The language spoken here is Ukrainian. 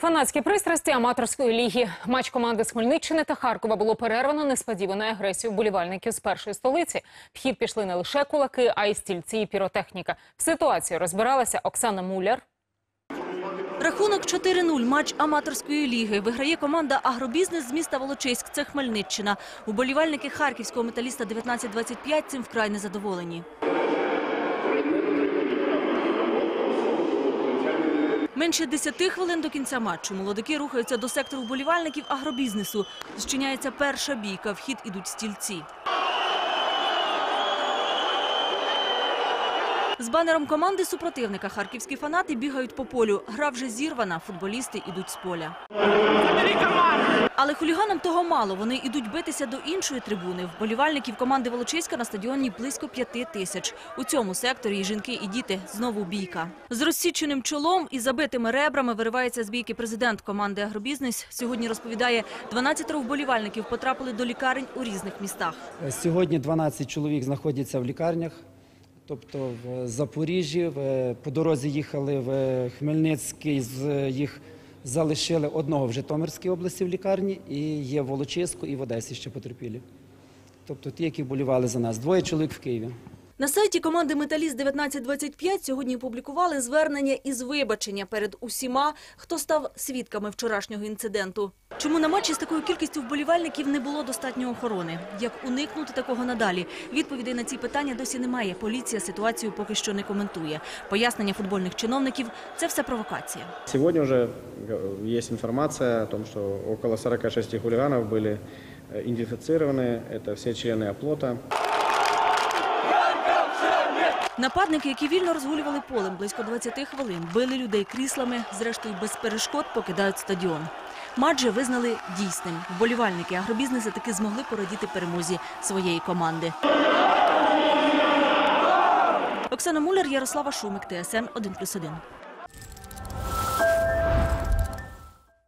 Фанатські пристрасті аматорської ліги. Матч команди з Хмельниччини та Харкова було перервано несподіваною агресією вболівальників з першої столиці. В хід пішли не лише кулаки, а й стільці і піротехніка. В ситуації розбиралася Оксана Муляр. Рахунок 4-0. Матч аматорської ліги. Виграє команда «Агробізнес» з міста Волочиськ. Це Хмельниччина. Уболівальники харківського металіста 1925 цим вкрай незадоволені. Менше 10 хвилин до кінця матчу. Молодики рухаються до сектору вболівальників агробізнесу. Зчиняється перша бійка. Вхід ідуть стільці. З банером команди супротивника харківські фанати бігають по полю. Гра вже зірвана, футболісти ідуть з поля. Але хуліганам того мало. Вони ідуть битися до іншої трибуни. Вболівальників команди Волочиська на стадіоні близько п'яти тисяч. У цьому секторі і жінки, і діти знову бійка. З розсіченим чолом і забитими ребрами виривається з бійки президент команди «Агробізнес». Сьогодні розповідає, 12 вболівальників потрапили до лікарень у різних містах. Сьогодні 12 чоловік знаходяться в лікарнях, тобто в Запоріжжі. По дорозі їхали в Хмельницький, їх залишили одного в Житомирській області в лікарні, і є в Волочиську і в Одесі ще потерпілі. Тобто ті, які болівали за нас. Двоє чоловік в Києві. На сайті команди «Металіст 1925» сьогодні опублікували звернення із вибачення перед усіма, хто став свідками вчорашнього інциденту. Чому на матчі з такою кількістю вболівальників не було достатньо охорони? Як уникнути такого надалі? Відповідей на ці питання досі немає. Поліція ситуацію поки що не коментує. Пояснення футбольних чиновників – це все провокація. Сегодня уже э, есть информация о том, что около 46 хулиганов были э, идентифицированы. Это все члены оплота. Нападники, які вільно розгулювали полем близько 20 хвилин, били людей кріслами, зрештою без перешкод покидають стадіон. Матч визнали дійсним. Вболівальники агробізнесу таки змогли порадіти перемозі своєї команди. Оксана Муляр, Ярослава Шумик, ТСН 1+,1.